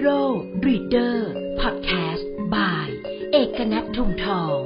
Tarot Reader Podcast by เอกนัททุมทอง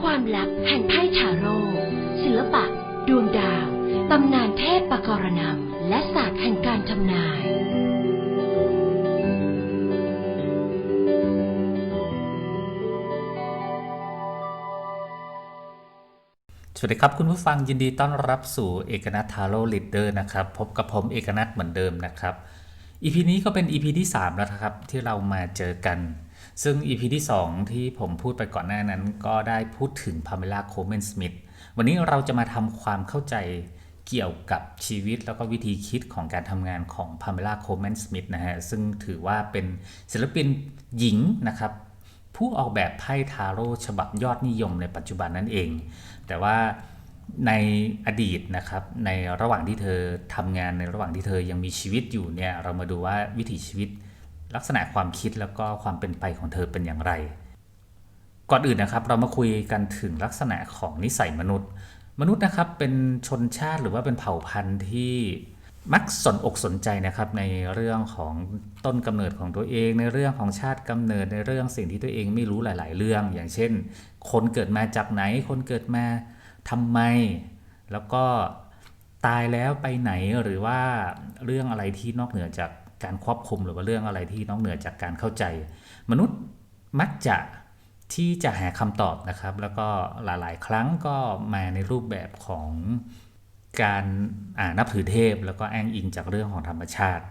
ความลับแห่งไพ่ทาโร่ศิลปะ ดวงดาว ตำนานเทพปกรณำและศาสตร์แห่งการทำนาย สวัสดีครับ คุณผู้ฟังยินดีต้อนรับสู่เอกนัททาโร่ลีดเดอร์นะครับ พบกับผมเอกนัทเหมือนเดิมนะครับ EP นี้ก็เป็น EP ที่ 3 แล้วนะครับ ที่เรามาเจอกัน ซึ่ง EP ที่ 2 ที่ผมพูดไปก่อนหน้านั้น ก็ได้พูดถึงพาเมล่าโคเมนสมิธวันนี้เราจะมาทำความเข้าใจเกี่ยวกับชีวิตแล้วก็วิธีคิดของการทำงานของพาเมล่าโคเมนสมิธนะฮะซึ่งถือว่าเป็นศิลปินหญิงนะครับ ผู้ออกแบบไพ่ทาโร่ฉบับยอดนิยมในปัจจุบันนั่นเอง แต่ว่าในอดีตนะครับในระหว่างที่เธอทำงานในระหว่างที่เธอยังมีชีวิตอยู่เนี่ยเรามาดูว่าวิถีชีวิต ลักษณะความคิดแล้วก็ความเป็นไปของเธอเป็นอย่างไร ก่อนอื่นนะครับเรามาคุยกันถึงลักษณะของนิสัยมนุษย์ มนุษย์นะครับเป็นชนชาติหรือว่าเป็นเผ่าพันธุ์ที่ มักสนอกสนใจนะครับในเรื่องของต้นกำเนิดของตัวเอง ในเรื่องของชาติกำเนิดในเรื่องสิ่งที่ตัวเองไม่รู้หลาย ๆ เรื่อง อย่างเช่น คนเกิดมาจากไหน คนเกิดมาทำไม แล้วก็ตายแล้วไปไหนหรือว่าเรื่องอะไรที่นอกเหนือจากการควบคุมหรือว่าเรื่องอะไรที่นอกเหนือจากการเข้าใจ มนุษย์มักจะที่จะหาคำตอบนะครับ แล้วก็หลาย ๆ ครั้งก็มาในรูปแบบของ การนับถือเทพแล้วก็อ้างอิงจากเรื่องของธรรมชาติ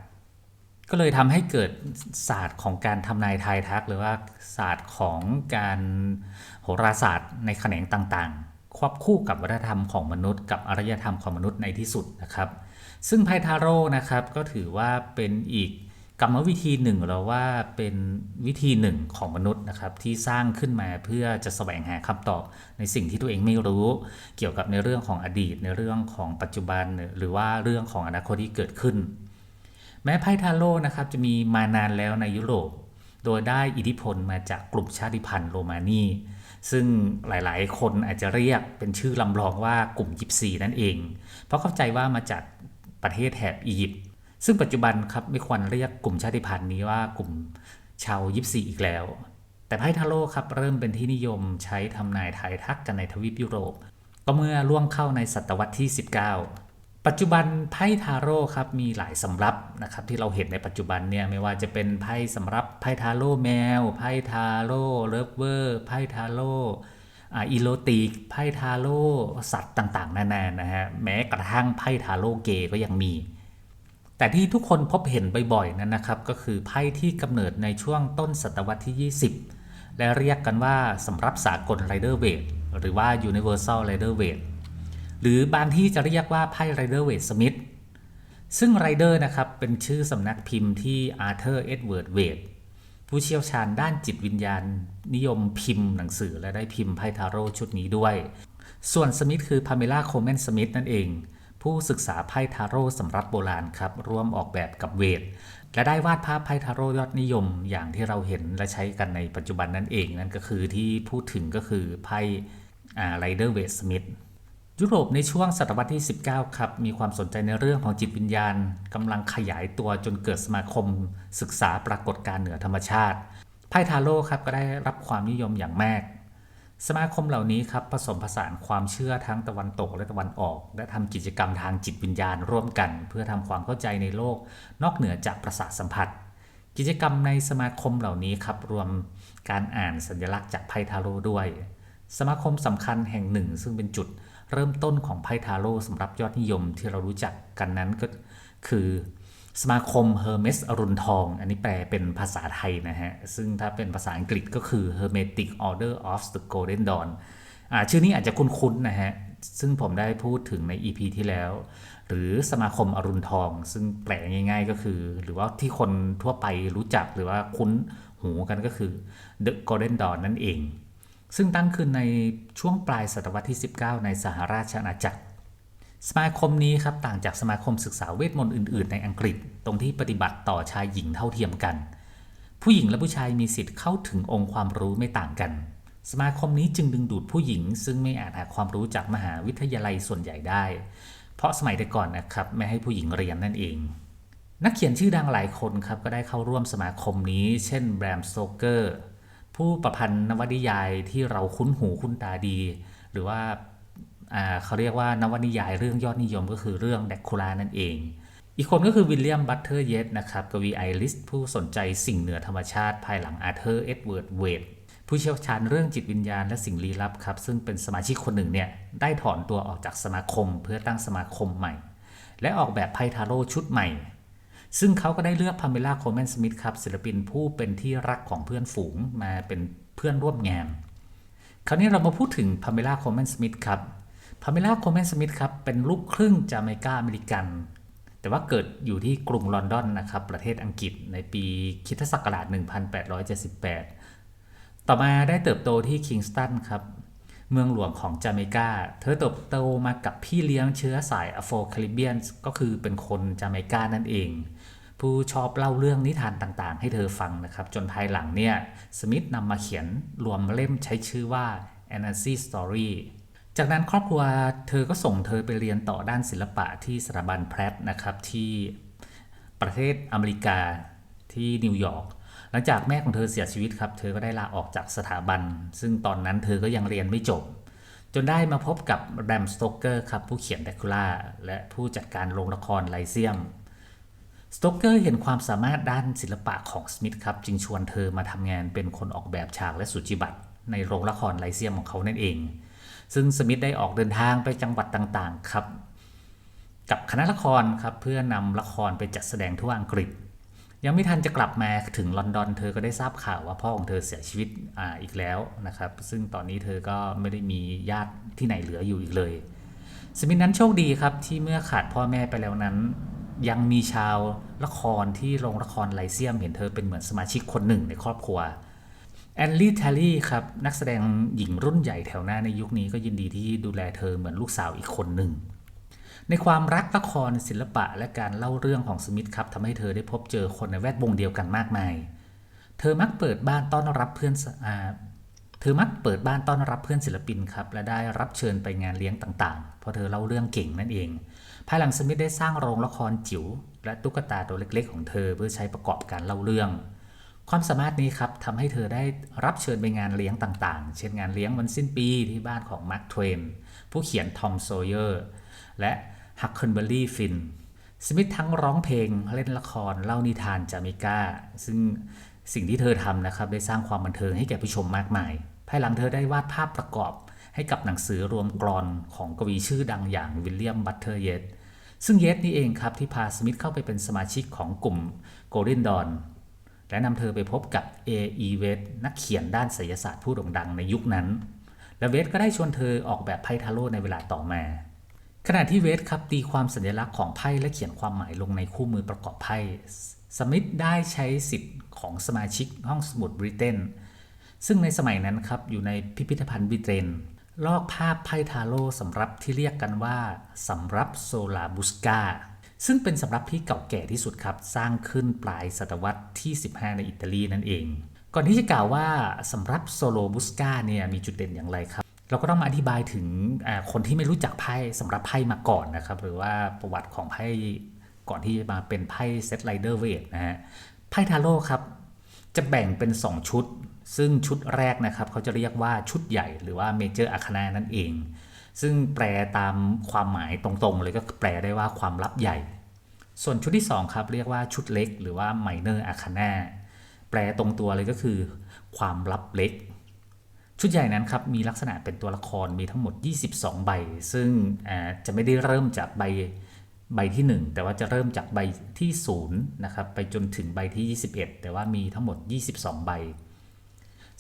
ก็เลยทำให้เกิดศาสตร์ของการทำนายทายทัก หรือว่าศาสตร์ของการโหราศาสตร์ในแขนงต่างๆ ควบคู่กับวัฒนธรรมของมนุษย์ กับอารยธรรมของมนุษย์ในที่สุดนะครับ ซึ่งไพทาโร่นะครับก็ถือว่าเป็นอีก กรรมวิธีหนึ่งหรือว่าเป็นวิธีหนึ่งของมนุษย์นะครับ ที่สร้างขึ้นมาเพื่อจะแสวงหาคำตอบในสิ่งที่ตัวเองไม่รู้ เกี่ยวกับในเรื่องของอดีต ในเรื่องของปัจจุบัน หรือว่าเรื่องของอนาคตที่เกิดขึ้น แม้ไพ่ทาโร่นะครับจะมีมานานแล้วในยุโรป โดยได้อิทธิพลมาจากกลุ่มชาติพันธุ์โรมานีซึ่งหลายๆ คนอาจจะเรียกเป็นชื่อลำลองว่ากลุ่มยิปซีนั่นเอง เพราะเข้าใจว่ามาจากประเทศแถบอียิปต์ ซึ่งปัจจุบันครับไม่ควรเรียกกลุ่มชาติพันธุ์นี้ว่ากลุ่มชาวยิปซีอีกแล้ว แต่ไพ่ทาโร่ครับเริ่มเป็นที่นิยมใช้ทำนายทายทักกันในทวีปยุโรป ก็เมื่อล่วงเข้าในศตวรรษที่ 19 ปัจจุบันไพ่ทาโร่ครับมีหลายสำรับนะครับที่เราเห็นในปัจจุบันเนี่ยไม่ว่าจะเป็นไพ่สำรับไพ่ทาโร่แมว ไพ่ทาโร่เลิฟเวอร์ไพ่ทาโร่อีโลติกไพ่ทาโร่สัตว์ต่างๆ นานานะฮะแม้กระทั่งไพ่ทาโร่เกย์ก็ยังมี แต่ที่ทุกคนพบเห็นบ่อยๆนั้นนะครับ ก็คือไพ่ที่กำเนิดในช่วงต้นศตวรรษที่ 20 และเรียกกันว่าสำรับสากลไรเดอร์เวทหรือว่า Universal Rider Waite หรือบางที่จะเรียกว่าไพ่ไรเดอร์เวทสมิธซึ่งไรเดอร์นะครับเป็นชื่อสำนักพิมพ์ที่อาร์เธอร์เอ็ดเวิร์ดเวทผู้เชี่ยวชาญด้านจิตวิญญาณ นิยมพิมพ์หนังสือและได้พิมพ์ไพ่ทาโร่ชุดนี้ด้วย ส่วนสมิธคือพาเมล่าโคเมนสมิธนั่นเอง ผู้ศึกษาไพ่ทาโร่สำรับโบราณครับร่วมออกแบบกับเวท และได้วาดภาพไพ่ทาโร่ยอดนิยม อย่างที่เราเห็นและใช้กันในปัจจุบันนั่นเอง นั่นก็คือที่พูดถึงก็คือไพ่ไรเดอร์เวทสมิธยุโรปในช่วงศตวรรษที่ 19 ครับ มีความสนใจในเรื่องของจิตวิญญาณกำลังขยายตัวจนเกิดสมาคม ศึกษาปรากฏการณ์เหนือธรรมชาติไพ่ทาโร่ครับก็ได้รับความนิยมอย่างมาก สมาคมเหล่านี้ครับผสมผสานความเชื่อทั้งตะวันตกและตะวันออก และทำกิจกรรมทางจิตวิญญาณร่วมกัน เพื่อทำความเข้าใจในโลก นอกเหนือจากประสาทสัมผัส กิจกรรมในสมาคมเหล่านี้ครับรวมการอ่านสัญลักษณ์จากไพทาโร่ด้วย สมาคมสำคัญแห่งหนึ่ง ซึ่งเป็นจุดเริ่มต้นของไพทาโร่สำหรับยอดนิยมที่เรารู้จักกันนั้นก็คือ สมาคมเฮอร์เมสอรุณทอง อันนี้แปลเป็นภาษาไทยนะฮะ ซึ่งถ้าเป็นภาษาอังกฤษก็คือ Hermetic Order of the Golden Dawn อ่าชื่อนี้อาจจะคุ้นๆนะฮะ ซึ่งผมได้พูดถึงใน EP ที่แล้ว หรือสมาคมอรุณทอง ซึ่งแปลง่าย ๆ ก็คือ หรือว่าที่คนทั่วไปรู้จักหรือว่าคุ้นหูกันก็คือ The Golden Dawn นั่นเอง ซึ่งตั้งขึ้นในช่วงปลายศตวรรษที่ 19 ในสหราชอาณาจักร สมาคมนี้ครับต่างจากสมาคมศึกษาเวทมนต์อื่น ๆ ในอังกฤษ ตรงที่ปฏิบัติต่อชายหญิงเท่าเทียมกัน ผู้หญิงและผู้ชายมีสิทธิ์เข้าถึงองค์ความรู้ไม่ต่างกัน สมาคมนี้จึงดึงดูดผู้หญิง ซึ่งไม่อาจหาความรู้จากมหาวิทยาลัยส่วนใหญ่ได้ เพราะสมัยแต่ก่อนนะครับไม่ให้ผู้หญิงเรียนนั่นเอง นักเขียนชื่อดังหลายคนครับก็ได้เข้าร่วมสมาคมนี้ เช่นแบรมสโตเกอร์ผู้ประพันธ์นวนิยายที่เราคุ้นหูคุ้นตาดี หรือว่าอ่า เขาเรียกว่านวนิยายเรื่องยอดนิยมก็คือเรื่องแดกคูลานั่นเอง อีกคนก็คือวิลเลียมบัตเทอร์เยตนะครับกวีไอริสผู้สนใจสิ่งเหนือธรรมชาติภายหลังอาร์เธอร์เอ็ดเวิร์ดเวดผู้เชี่ยวชาญเรื่องจิตวิญญาณและสิ่งลี้ลับครับ ซึ่งเป็นสมาชิกคนหนึ่งเนี่ยได้ถอนตัวออกจากสมาคมเพื่อตั้งสมาคมใหม่ และออกแบบไพ่ทาโร่ชุดใหม่ ซึ่งเขาก็ได้เลือกพาเมล่าโคลแมนสมิธครับศิลปินผู้เป็นที่รักของเพื่อนฝูงมาเป็นเพื่อนร่วมงาน คราวนี้เรามาพูดถึงพาเมล่าโคลแมนสมิธครับ พาเมล่าโคลแมนสมิธครับเป็นลูกครึ่งจาเมกาอเมริกัน แต่ว่าเกิดอยู่ที่กรุงลอนดอนนะครับประเทศอังกฤษในปีคริสตศักราช 1878 ต่อมาได้เติบโตที่คิงสตันครับเมืองหลวงของจาเมกา เธอเติบโตมากับพี่เลี้ยงเชื้อสายอโฟคาริเบียนก็คือเป็นคนจาเมกานั่นเอง ผู้ชอบเล่าเรื่องนิทานต่างๆ ให้เธอฟังนะครับ จนภายหลังเนี่ย สมิธนำมาเขียนรวมเล่มใช้ชื่อว่า Anansi Story จากนั้นครอบครัวเธอก็ส่งเธอไปเรียนต่อด้านศิลปะที่สถาบันแพรตนะครับที่ประเทศอเมริกาที่นิวยอร์กหลังจากแม่ของเธอเสียชีวิตครับ เธอก็ได้ลาออกจากสถาบัน ซึ่งตอนนั้นเธอก็ยังเรียนไม่จบ จนได้มาพบกับแรมสโตเกอร์ครับผู้เขียนแดคูล่าและผู้จัดการโรงละครไลเซียมสโตเกอร์เห็นความสามารถด้านศิลปะของสมิธครับ จึงชวนเธอมาทำงานเป็นคนออกแบบฉากและสุจิบัตรในโรงละครไลเซียมของเขานั่นเอง ซึ่งสมิธได้ออกเดินทางไปจังหวัดต่างๆครับ กับคณะละครครับเพื่อนำละครไปจัดแสดงทั่วอังกฤษ ยังไม่ทันจะกลับมาถึงลอนดอนเธอก็ได้ทราบข่าวว่าพ่อของเธอเสียชีวิตออีกแล้วนะครับ ซึ่งตอนนี้เธอก็ไม่ได้มีญาติที่ไหนเหลืออยู่อีกเลย สมิธนั้นโชคดีครับที่เมื่อขาดพ่อแม่ไปแล้วนั้นยังมีชาวละครที่โรงละครไลเซียมเห็นเธอเป็นเหมือนสมาชิกคนหนึ่งในครอบครัว แอนลี่แทลลี่ครับ นักแสดงหญิงรุ่นใหญ่แถวหน้าในยุคนี้ก็ยินดีที่ดูแลเธอเหมือนลูกสาวอีกคนหนึ่ง ในความรักละครศิลปะและการเล่าเรื่องของสมิธครับทำให้เธอได้พบเจอคนในแวดวงเดียวกันมากมาย เธอมักเปิดบ้านต้อนรับเพื่อนอเธอมักเปิดบ้านต้อนรับเพื่อนศิลปินครับและได้รับเชิญไปงานเลี้ยงต่างๆ เพราะเธอเล่าเรื่องเก่งนั่นเอง ภายหลังสมิธได้สร้างโรงละครจิ๋วและตุ๊กตาตัวเล็กๆ ของเธอเพื่อใช้ประกอบการเล่าเรื่อง ความสามารถนี้ครับทำให้เธอได้รับเชิญไปงานเลี้ยงต่างๆ เช่นงานเลี้ยงวันสิ้นปีที่บ้านของมาร์คทเวนผู้เขียนทอมโซเยอร์และฮักเคิลเบอรี่ฟินสมิธทั้งร้องเพลงเล่นละครเล่านิทานจาเมกาซึ่งสิ่งที่เธอทำนะครับ ได้สร้างความบันเทิงให้แก่ผู้ชมมากมาย ภายหลังเธอได้วาดภาพประกอบให้กับหนังสือรวมกรอนของกวีชื่อดังอย่างวิลเลียมบัตเทอร์เยตซึ่งเยตนี่เองครับที่พาสมิธเข้าไปเป็นสมาชิกของกลุ่มโกลเด้นดอน และนำเธอไปพบกับ A.E. w e d นักเขียนด้านไสยศาสตร์ผู้โด่งดังในยุคนั้น และเวดก็ได้ชวนเธอออกแบบไพ่ทาโร่ในเวลาต่อมา ขณะที่เวดครับตีความสัญลักษณ์ของไพ่และเขียนความหมายลงในคู่มือประกอบไพ่ สมิธได้ใช้สิทธิ์ของสมาชิกห้องสมุดบริเตน ซึ่งในสมัยนั้นครับอยู่ในพิพิธภัณฑ์บริเตน ลอกภาพไพ่ทาโร่สำรับที่เรียกกันว่าสำรับโซลาบุสกา ซึ่งเป็นสำรับที่เก่าแก่ที่สุดครับ สร้างขึ้นปลายศตวรรษที่ 15 ในอิตาลีนั่นเอง ก่อนที่จะกล่าวว่าสำรับโซโลบุสกาเนี่ยมีจุดเด่นอย่างไรครับ เราก็ต้องมาอธิบายถึงคนที่ไม่รู้จักไพ่สำรับไพ่มาก่อนนะครับ หรือว่าประวัติของไพ่ก่อนที่จะมาเป็นไพ่เซตไ i เดอร์เวทนะฮะ ไพ่ทาโร่ครับ จะแบ่งเป็น 2 ชุด ซึ่งชุดแรกนะครับเขาจะเรียกว่าชุดใหญ่หรือว่าเมเจอร์อาคานานั่นเอง ซึ่งแปลตามความหมายตรงๆ เลยก็แปลได้ว่าความลับใหญ่ ส่วนชุดที่ 2 ครับ เรียกว่าชุดเล็ก หรือว่า minor arcana แปลตรงตัวเลยก็คือ ความลับเล็ก ชุดใหญ่นั้นครับมีลักษณะเป็นตัวละครมีทั้งหมด 22 ใบ ซึ่งจะไม่ได้เริ่มจากใบใบที่ 1 แต่ว่าจะเริ่มจากใบที่0นะครับไปจนถึงใบที่ 21 แต่ว่ามีทั้งหมด 22 ใบ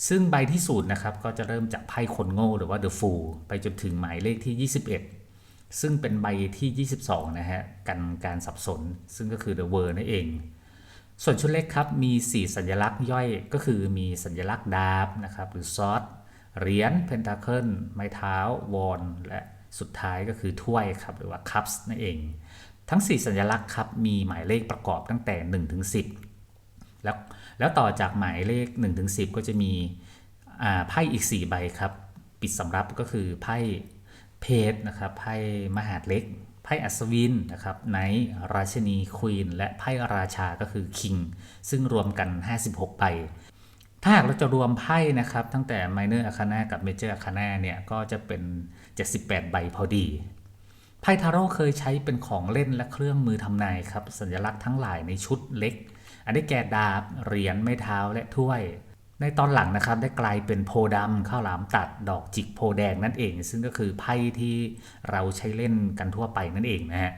ซึ่งใบที่ศูนย์นะครับก็จะเริ่มจากไพ่คนโง่หรือว่า The Fool ไปจนถึงหมายเลขที่ 21 ซึ่งเป็นใบที่ 22 นะฮะกันการสับสน ซึ่งก็คือ The World นั่นเอง ส่วนชุดเล็กครับมี 4 สัญลักษณ์ย่อยก็คือมีสัญลักษณ์ดาบนะครับหรือซอสเหรียญเพนทาเคิลไม้เท้าวอนและสุดท้ายก็คือถ้วยครับหรือว่าคัพส์นั่นเอง ทั้ง 4 สัญลักษณ์ครับมีหมายเลขประกอบตั้งแต่1ถึง10 แล้วแล้วต่อจากหมายเลข1ถึง10ก็จะมีไพ่อีก 4 ใบครับ ปิดสำรับก็คือไพ่เพจนะครับไพ่มหาดเล็กไพ่อัศวินนะครับไนท์ราชนีควีนและไพ่ราชาก็คือคิงซึ่งรวมกัน 56ใบถ้าหากเราจะรวมไพ่นะครับ ตั้งแต่ Minor Arcana กับ Major Arcana เนี่ยก็จะเป็น 78 ใบพอดี ไพ่ทาโร่เคยใช้เป็นของเล่นและเครื่องมือทำนายครับ สัญลักษณ์ทั้งหลายในชุดเล็ก อันได้แก่ดาบเหรียญไม้เท้าและถ้วย ในตอนหลังนะครับได้กลายเป็นโพดำข้าวหลามตัดดอกจิกโพแดงนั่นเอง ซึ่งก็คือไพ่ที่เราใช้เล่นกันทั่วไปนั่นเองนะฮะ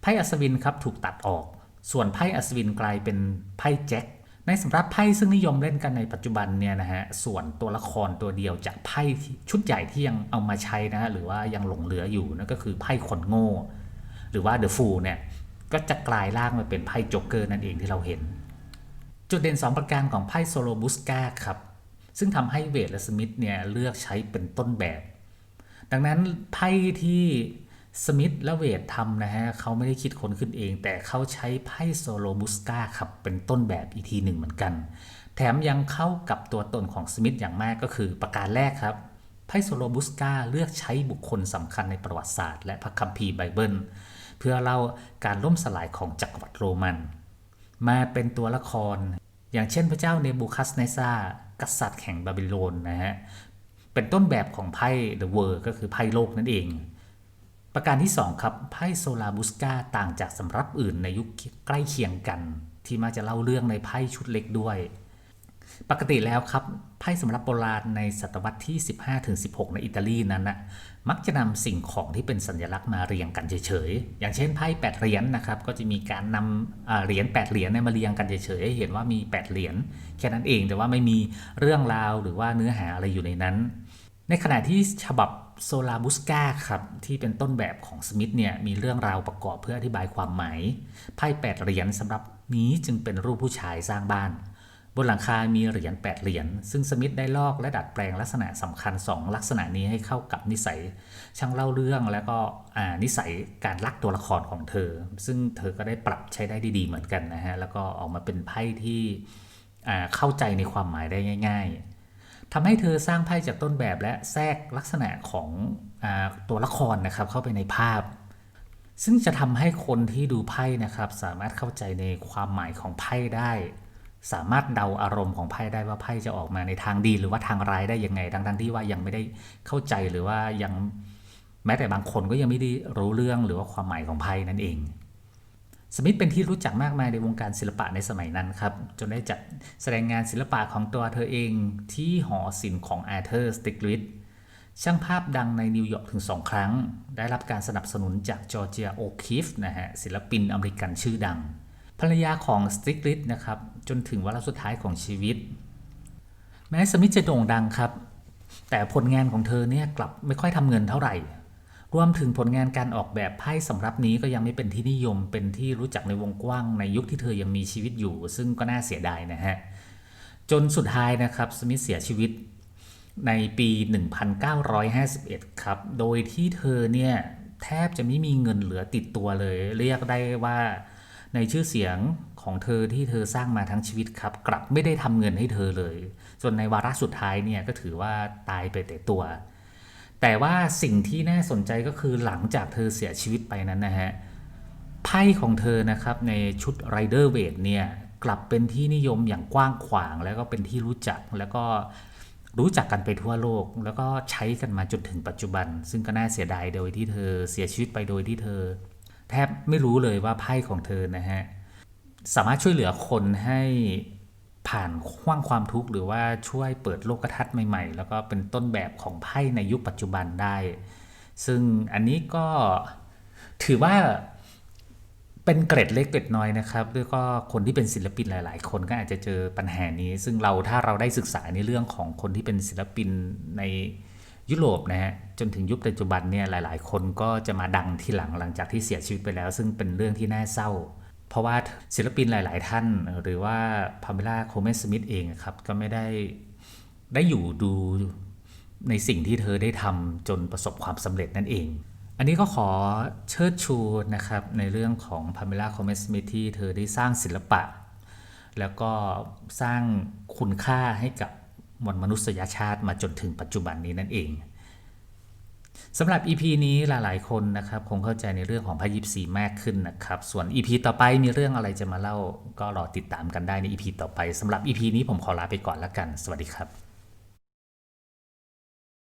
ไพ่อัศวินครับถูกตัดออก ส่วนไพ่อัศวินกลายเป็นไพ่แจ็คในสำหรับไพ่ซึ่งนิยมเล่นกันในปัจจุบันเนี่ยนะฮะส่วนตัวละครตัวเดียวจากไพ่ชุดใหญ่ที่ยังเอามาใช้นะฮะหรือว่ายังหลงเหลืออยู่นั่นก็คือไพ่คนโง่ หรือว่าเดอะฟูลเนี่ยก็จะกลายร่างมาเป็นไพ่จ๊กเกอร์นั่นเองที่เราเห็น จุดเด่น 2 ประการของไพ่โซโลบุสกาครับ ซึ่งทำให้เวทและสมิธเนี่ยเลือกใช้เป็นต้นแบบ ดังนั้นไพ่ที่สมิธและเวททำนะฮะเขาไม่ได้คิดค้นขึ้นเอง แต่เขาใช้ไพ่โซโลบุสกาครับเป็นต้นแบบอีกทีหนึ่งเหมือนกัน แถมยังเข้ากับตัวตนของสมิธอย่างมากก็คือประการแรกครับไพ่โซโลบุสกาเลือกใช้บุคคลสำคัญในประวัติศาสตร์ และพระคัมภีร์ไบเบิล เพื่อเล่าการล่มสลายของจักรวรรดิโรมัน มาเป็นตัวละคร อย่างเช่นพระเจ้าเนบูคัสเนซากษัตริย์แห่งบาบิโลนนะฮะ เป็นต้นแบบของไพ่เดอะเวิร์ก็คือไพ่โลกนั่นเอง ประการที่ 2 ครับ ไพ่โซลาบุสกาต่างจากสำรับอื่นในยุคใกล้เคียงกัน ที่มักจะเล่าเรื่องในไพ่ชุดเล็กด้วย ปกติแล้วครับ ไพ่สำรับโบราณในศตวรรษที่ 15-16 ในอิตาลีนั้นนะมักจะนำสิ่งของที่เป็นสัญลักษณ์มาเรียงกันเฉยๆ อย่างเช่นไพ่8เหรียญนนะครับ ก็จะมีการนำเหรียญ8เหรียญมาเรียงกันเฉยๆให้เห็นว่ามี 8 เหรียญแค่นั้นเอง แต่ว่าไม่มีเรื่องราวหรือว่าเนื้อหาอะไรอยู่ในนั้น ในขณะที่ฉบับโซลาบุสกาครับที่เป็นต้นแบบของสมิธเนี่ยมีเรื่องราวประกอบเพื่ออธิบายความหมายไพ่8เหรียญสำหรับนี้จึงเป็นรูปผู้ชายสร้างบ้าน บนหลังคา มีเหรียญ8เหรียญ ซึ่งสมิธได้ลอกและดัดแปลงลักษณะสำคัญ 2 ลักษณะนี้ให้เข้ากับนิสัย ช่างเล่าเรื่องแล้วก็นิสัยการรักตัวละครของเธอ ซึ่งเธอก็ได้ปรับใช้ได้ดีๆเหมือนกันนะฮะ แล้วก็ออกมาเป็นไพ่ที่เข้าใจในความหมายได้ง่าย ๆทำให้เธอสร้างไพ่จากต้นแบบและแทรกลักษณะของอตัวละครนะครับเข้าไปในภาพซึ่งจะทำให้คนที่ดูไพ่นะครับ สามารถเข้าใจในความหมายของไพ่ได้ สามารถเดาอารมณ์ของไพ่ได้ว่าไพ่จะออกมาในทางดีหรือว่าทางร้ายได้ยังไงทั้งๆที่ว่ายังไม่ได้เข้าใจหรือว่ายังแม้แต่บางคนก็ยังไม่ได้รู้เรื่องหรือว่าความหมายของไพ่นั่นเอง สมิธเป็นที่รู้จักมากมายในวงการศิลปะในสมัยนั้นครับ จนได้จัดแสดงงานศิลปะของตัวเธอเองที่หอศิลป์ของอาร์เธอร์สติกลิตช่างภาพดังในนิวยอร์กถึง 2 ครั้ง ได้รับการสนับสนุนจากจอร์เจียโอคิฟนะฮะศิลปินอเมริกันชื่อดัง ภรรยาของสติกลิตนะครับจนถึงวาระสุดท้ายของชีวิต แม้สมิธจะโด่งดังครับ แต่ผลงานของเธอเนี่ยกลับไม่ค่อยทำเงินเท่าไหร่ รวมถึงผลงานการออกแบบไพ่สำรับนี้ก็ยังไม่เป็นที่นิยมเป็นที่รู้จักในวงกว้างในยุคที่เธอยังมีชีวิตอยู่ ซึ่งก็น่าเสียดายนะฮะจนสุดท้ายนะครับสมิธเสียชีวิตในปี 1951 ครับ โดยที่เธอเนี่ยแทบจะไม่มีเงินเหลือติดตัวเลย เรียกได้ว่า ในชื่อเสียงของเธอที่เธอสร้างมาทั้งชีวิตครับ กลับไม่ได้ทำเงินให้เธอเลยส่วนในวาระสุดท้ายเนี่ยก็ถือว่าตายไปแต่ตัว แต่ว่าสิ่งที่น่าสนใจก็คือหลังจากเธอเสียชีวิตไปนั้นนะฮะไพ่ของเธอนะครับในชุด Rider w e i g h t เนี่ยกลับเป็นที่นิยมอย่างกว้างขวาง แล้วก็เป็นที่รู้จักแล้วก็รู้จักกันไปทั่วโลก แล้วก็ใช้กันมาจนถึงปัจจุบัน ซึ่งก็น่าเสียดายโดยที่เธอเสียชีวิตไปโดยที่เธอ แทบไม่รู้เลยว่าไพ่ของเธอนะฮะสามารถช่วยเหลือคนให้ผ่านข่วางความทุกข์หรือว่าช่วยเปิดโลกทัศน์ใหม่ๆ แล้วก็เป็นต้นแบบของไพ่ในยุคปัจจุบันได้ ซึ่งอันนี้ก็ถือว่าเป็นเกร็ดเล็กเกร็ดน้อยนะครับแล้วก็คนที่เป็นศิลปินหลาย ๆ คนก็อาจจะเจอปัญหานี้ ซึ่งเราถ้าเราได้ศึกษาในเรื่องของคนที่เป็นศิลปินใน ยุโรปนะฮะจนถึงยุคปัจจุบันเนี่ยหลาย ๆ คนก็จะมาดังที่หลังหลังจากที่เสียชีวิตไปแล้ว ซึ่งเป็นเรื่องที่น่าเศร้า เพราะว่าศิลปินหลาย ๆ ท่าน หรือว่าพาเมล่าโคเมสมิธเองครับก็ไม่ได้ได้อยู่ดูในสิ่งที่เธอได้ทำจนประสบความสำเร็จนั่นเอง อันนี้ก็ขอเชิดชูนะครับในเรื่องของพาเมล่าโคเมสมิธที่เธอได้สร้างศิลปะ แล้วก็สร้างคุณค่าให้กับ มวลมนุษยชาติมาจนถึงปัจจุบันนี้นั่นเองสำหรับ EP นี้หลาย ๆ คนนะครับคงเข้าใจในเรื่องของพระยิปซีมากขึ้นนะครับ ส่วน EP ต่อไปมีเรื่องอะไรจะมาเล่า ก็รอติดตามกันได้ใน EP ต่อไปสำหรับ EP นี้ผมขอลาไปก่อนแล้วกัน สวัสดีครับ